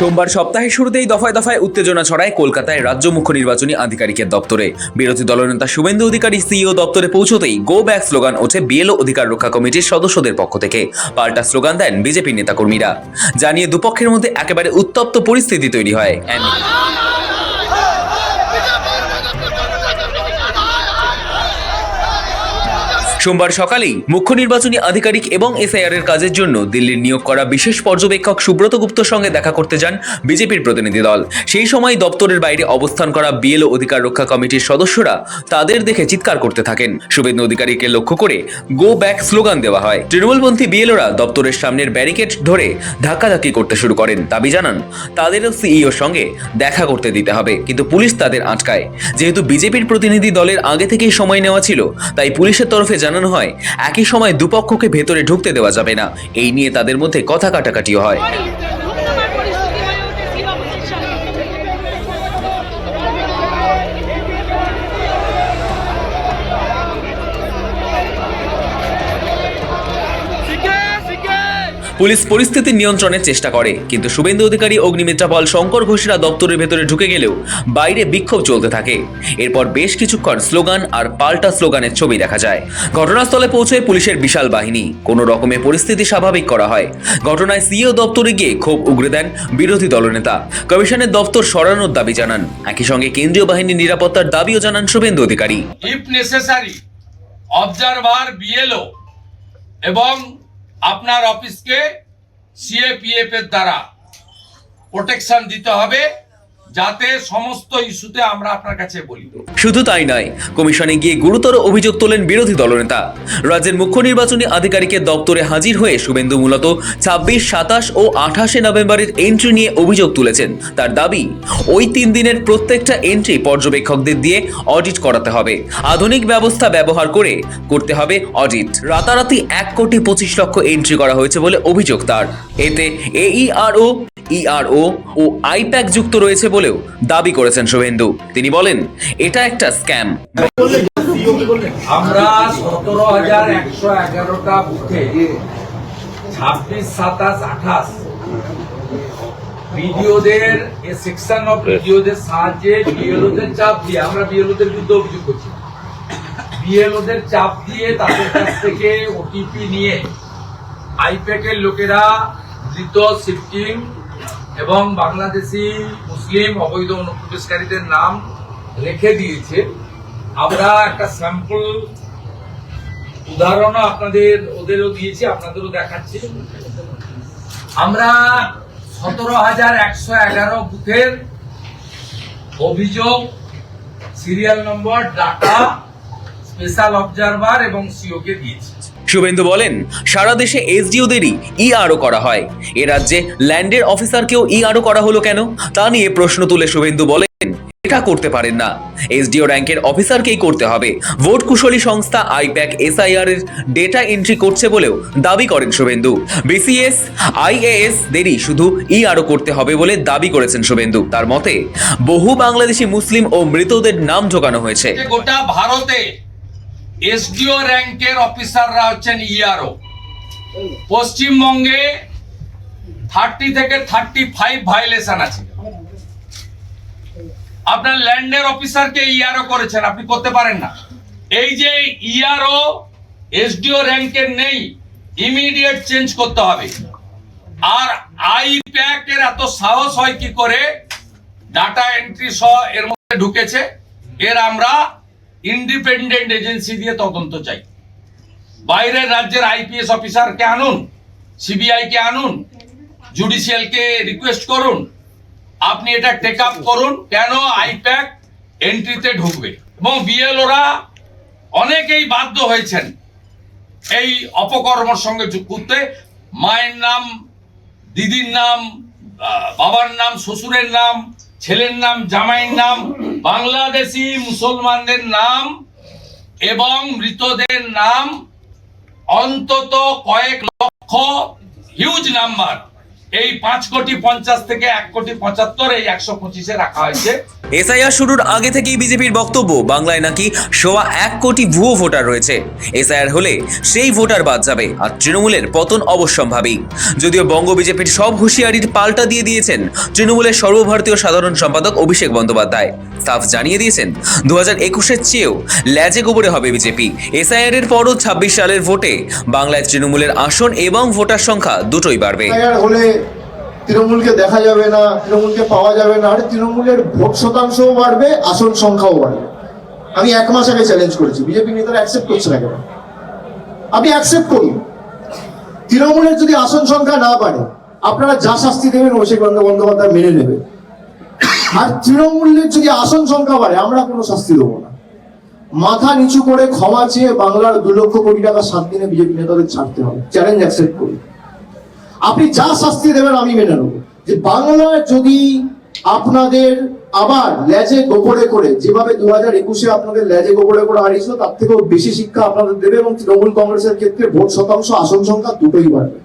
সোমবার সপ্তাহের শুরুতেই দফায় দফায় উত্তেজনা ছড়ায় কলকাতায় রাজ্য মুখ্য নির্বাচনী আধিকারিকের দপ্তরে। বিরোধী দলনেতা শুভেন্দু অধিকারী সিইও দপ্তরে পৌঁছতেই গো ব্যাক স্লোগান ওঠে বিএলও অধিকার রক্ষা কমিটির সদস্যদের পক্ষ থেকে। পাল্টা স্লোগান দেন বিজেপি নেতাকর্মীরা। জানিয়ে দুপক্ষের মধ্যে একেবারে উত্তপ্ত পরিস্থিতি তৈরি হয়। সোমবার সকালেই মুখ্য নির্বাচনী আধিকারিক এবং এসআইআর এর কাজের জন্য দিল্লির নিয়োগ করা বিশেষ পর্যবেক্ষক সুব্রত গুপ্তর সঙ্গে দেখা করতে যান বিজেপির প্রতিনিধি দল। সেই সময় দপ্তরের বাইরে অবস্থান করা বিএলও অধিকার রক্ষা কমিটির সদস্যরা তাদের দেখে চিৎকার করতে থাকেন। শুভেন্দু অধিকারীকে লক্ষ্য করে গো ব্যাক স্লোগান দেওয়া হয়। তৃণমূলপন্থী বিএলওরা দপ্তরের সামনের ব্যারিকেড ধরে ধাক্কাধাক্কি করতে শুরু করেন। দাবি জানান, তাদেরও সিইওর সঙ্গে দেখা করতে দিতে হবে, কিন্তু পুলিশ তাদের আটকায়। যেহেতু বিজেপির প্রতিনিধি দলের আগে থেকেই সময় নেওয়া ছিল, তাই পুলিশের তরফে জানানো হয়, একই সময় দুপক্ষকে ভেতরে ঢুকতে দেওয়া যাবে না। এই নিয়ে তাদের মধ্যে কথা কাটাকাটিও হয় আমার পরিস্থিতি হয়ে উঠেছিল আমাদের সামনে পুলিশ পরিস্থিতি নিয়ন্ত্রণের চেষ্টা করে, কিন্তু শুভেন্দু অধিকারী, অগ্নিমিত্রা পাল, শঙ্কর ঘোষরা দপ্তরের ভেতরে ঢুকে গেলেও বাইরে বিক্ষোভ চলতে থাকে। এরপর বেশ কিছুক্ষণ স্লোগান আর পাল্টা স্লোগানের ছবি দেখা যায়। ঘটনাস্থলে পৌঁছয় পুলিশের বিশাল বাহিনী, কোনো রকমে পরিস্থিতি স্বাভাবিক করা হয়। ঘটনায় সিইও দপ্তরে গিয়ে ক্ষোভ উগরে দেন বিরোধী দলনেতা। কমিশনের দপ্তর সরানোর দাবি জানান। একই সঙ্গে কেন্দ্রীয় বাহিনীর নিরাপত্তার দাবিও জানান শুভেন্দু অধিকারী। অবজারভার বিএলও এবং আপনার অফিসকে সিএপিএফ এর দ্বারা প্রোটেকশন দিতে হবে। যাতে সমস্ত ইস্যুতে আমরা আপনার কাছে বলি। শুধু তাই নয়, কমিশনে গিয়ে গুরুতর অভিযোগ তোলেন বিরোধী দলনেতা। রাজ্যের মুখ্য নির্বাচনী আধিকারিকের দপ্তরে হাজির হয়ে শুভেন্দু মূলত ছাব্বিশ, সাতাশ ও আঠাশে নভেম্বরের এন্ট্রি নিয়ে অভিযোগ তুলেছেন। তার দাবি, ওই তিন দিনের প্রত্যেকটা এন্ট্রি পর্যবেক্ষকদের দিয়ে অডিট করাতে হবে। আধুনিক ব্যবস্থা ব্যবহার করে করতে হবে অডিট রাতারাতি এক কোটি পঁচিশ লক্ষ এন্ট্রি করা হয়েছে বলে অভিযোগ তার। এতে এইআরও ইআরও ও আইপ্যাক যুক্ত রয়েছে বলেও দাবি করেছেন শুভেন্দু। তিনি বলেন, এটা একটা স্ক্যাম। আমরা সতেরো হাজার একশো এগারোটা বুথে ছাব্বিশ, সাতাশ, আঠাশ বিডিওদের সেকশন অফ বিডিওদের সাহায্যে বিএলওদের চাপ দিয়ে, আমরা বিএলওদের বিরুদ্ধে অভিযোগ করছি। বিএলওদের চাপ দিয়ে তাদের কাছ থেকে ওটিপি নিয়ে আইপ্যাকের লোকেরা ধৃত সিকিম এবং বাংলাদেশি মুসলিম অবৈধ অনুপ্রবেশকারীদের নাম রেখে দিয়েছে। আমরা একটা স্যাম্পল উদাহরণও আপনাদের, ওদেরও দিয়েছি, আপনাদেরও দেখাচ্ছি। আমরা সতেরো হাজার একশো এগারো বুথের অভিযোগ, serial number, data, special observer এবং সিওকে দিয়েছি। শুভেন্দু বলেন, সারা দেশে এসডিওদেরই ইআরও করা হয়। এ রাজ্যে ল্যান্ডের অফিসারকেও ই ইআরও করা হলো কেন? তা নিয়ে প্রশ্ন তুলে শুভেন্দু বলেন, এটা করতে পারেন না। এসডিও র্যাঙ্কের অফিসারকেই করতে হবে। ভোট কুশলী সংস্থা আইপ্যাক এসআইআর এর ডেটা এন্ট্রি করছে বলেও দাবি করেন শুভেন্দু। বিসিএস আইএএস দেরই শুধু ইআরও করতে হবে বলে দাবি করেছেন শুভেন্দু। তার মতে, বহু বাংলাদেশি মুসলিম ও মৃতদের নাম ঢোকানো হয়েছে। গোটা ভারতে এসডিও র্যাঙ্কের অফিসাররা হচ্ছেন ইআরও পশ্চিমবঙ্গে থার্টি থেকে থার্টি ফাইভ ভাইলেশন আছে। আপনার ল্যান্ডের অফিসারকে ইআরও করেছেন, আপনি করতে পারেন না। এই যে ইআরও এসডিও র্যাঙ্কের নেই, ইমিডিয়েট চেঞ্জ করতে হবে। আর আই প্যাকের এত সাহস হয় কি করে? ডাটা এন্ট্রি সহ এর মধ্যে ঢুকেছে। এর আমরা ইন্ডিপেন্ডেন্ট এজেন্সি দিয়ে তদন্ত চাই। বাইরের রাজ্যের আইপিএস অফিসারকে আনুন সিবিআই কে আনুন, জুডিশিয়ালকে রিকোয়েস্ট করুন, আপনি এটা টেক আপ করুন, কেন আইপ্যাক এন্ট্রিতে ঢুকবে? এবং বিএলওরা অনেকেই বাধ্য হয়েছেন এই অপকর্মর সঙ্গে করতে। মায়ের নাম, দিদির নাম বাবার নাম, শ্বশুরের নাম, ছেলের নাম, জামাইয়ের নাম বাংলাদেশি মুসলমানদের নাম এবং মৃতদের নাম অন্তত কয়েক লক্ষ হিউজ নাম্বার এই পাঁচ কোটি পঞ্চাশ থেকে এক কোটি পঁচাত্তর এই একশো পঁচিশে রাখা হয়েছে। এসআইআর শুরুর আগে থেকেই বিজেপির বক্তব্য বাংলায় নাকি সোয়া এক কোটি ভুয়ো ভোটার রয়েছে। এসআইআর হলে সেই ভোটার বাদ যাবে আর তৃণমূলের পতন অবশ্যম্ভাবী। যদিও বঙ্গ বিজেপির সব হুঁশিয়ারির পাল্টা দিয়ে দিয়েছেন তৃণমূলের সর্বভারতীয় সাধারণ সম্পাদক অভিষেক বন্দ্যোপাধ্যায়। সাফ জানিয়ে দিয়েছেন দু হাজার একুশের চেয়েও ল্যাজে গোবরে হবে বিজেপি। এসআইআর এর পরও ছাব্বিশ সালের ভোটে বাংলায় তৃণমূলের আসন এবং ভোটার সংখ্যা দুটোই বাড়বে। হলে তৃণমূলকে দেখা যাবে না, তৃণমূলকে পাওয়া যাবে না, আরে তৃণমূলের ভোট শতাংশও বাড়বে, আসন সংখ্যাও বাড়বে। আমি এক মাস আগে চ্যালেঞ্জ করেছি বিজেপি নেতারা অ্যাকসেপ্ট করছে না কেন? আমি অ্যাকসেপ্ট করি তৃণমূলের যদি আসন সংখ্যা না বাড়ে, আপনারা যা শাস্তি দেবেন অভিষেক বন্দ্যোপাধ্যায় মেনে নেবে। আর তৃণমূলের যদি আসন সংখ্যা বাড়ে, আমরা কোনো শাস্তি দেবো না। মাথা নিচু করে ক্ষমা চেয়ে বাংলার দু লক্ষ কোটি টাকা সাত দিনে বিজেপি নেতাদের ছাড়তে হবে। চ্যালেঞ্জ অ্যাকসেপ্ট করি আপনি যা শাস্তি দেবেন আমি মেনে নেব। যে বাংলায় যদি আপনাদের আবার ল্যাজে গোপরে করে, যেভাবে দু হাজার একুশে আপনাদের ল্যাজে গোপরে করে হারিয়েছিল, তার থেকেও বেশি শিক্ষা আপনাদের দেবে এবং তৃণমূল কংগ্রেসের ক্ষেত্রে ভোট শতাংশ আসন সংখ্যা দুটোই বাড়বে।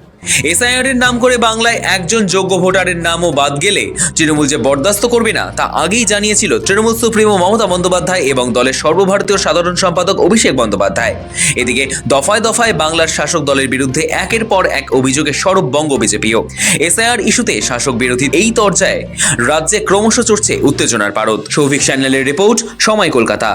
এসআইআর এর নাম করে বাংলায় একজন যোগ্য ভোটারের নামও বাদ গেলে তৃণমূল যে বরদাস্ত করবে না, তা আগেই জানিয়েছিল তৃণমূল সুপ্রিমো মমতা বন্দ্যোপাধ্যায় এবং দলের সর্বভারতীয় সাধারণ সম্পাদক অভিষেক বন্দ্যোপাধ্যায়। এদিকে দফায় দফায় বাংলার শাসক দলের বিরুদ্ধে একের পর এক অভিযোগে সরব বঙ্গ বিজেপিও। এসআইআর ইস্যুতে শাসক বিরোধী এই তরজায় রাজ্যে ক্রমশ চড়ছে উত্তেজনার পারদ। সৌভিক চ্যানেলের রিপোর্ট, সময় কলকাতা।